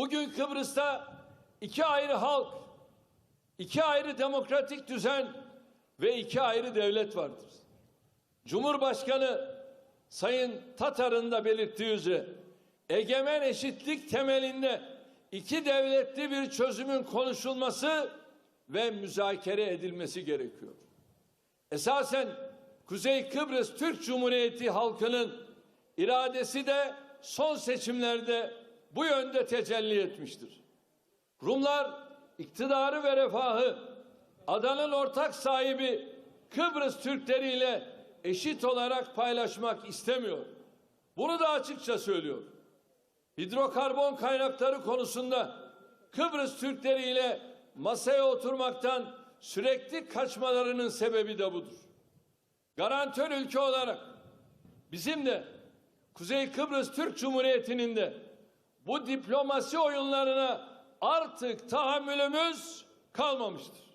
Bugün Kıbrıs'ta iki ayrı halk, iki ayrı demokratik düzen ve iki ayrı devlet vardır. Cumhurbaşkanı Sayın Tatar'ın da belirttiği üzere egemen eşitlik temelinde iki devletli bir çözümün konuşulması ve müzakere edilmesi gerekiyor. Esasen Kuzey Kıbrıs Türk Cumhuriyeti halkının iradesi de son seçimlerde bu yönde tecelli etmiştir. Rumlar iktidarı ve refahı adanın ortak sahibi Kıbrıs Türkleri ile eşit olarak paylaşmak istemiyor. Bunu da açıkça söylüyor. Hidrokarbon kaynakları konusunda Kıbrıs Türkleri ile masaya oturmaktan sürekli kaçmalarının sebebi de budur. Garantör ülke olarak bizim de Kuzey Kıbrıs Türk Cumhuriyeti'nin de bu diplomasi oyunlarına artık tahammülümüz kalmamıştır.